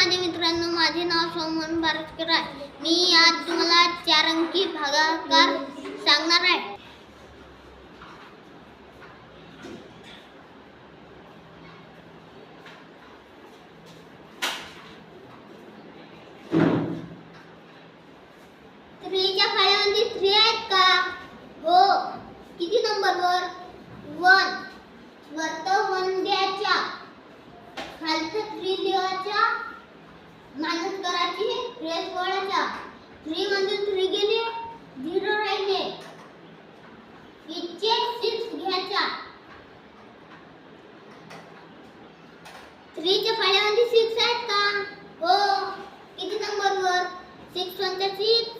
माझे मित्रांनो माझे नाव सोमन बारसकर आहे. मी आज तुम्हाला चार अंकी भागाकार सांगणार आहे. थ्रीच्या फाळ्यामध्ये थ्री आहेत का? हो. किती नंबरवर? वन. वरत वन द्यायच्या खालचं थ्री इतके सिक्स घ्यायचा. थ्रीच्या पाण्यामध्ये सिक्स आहेत का? हो. किती नंबरवर सिक्स वनच्या सिक्स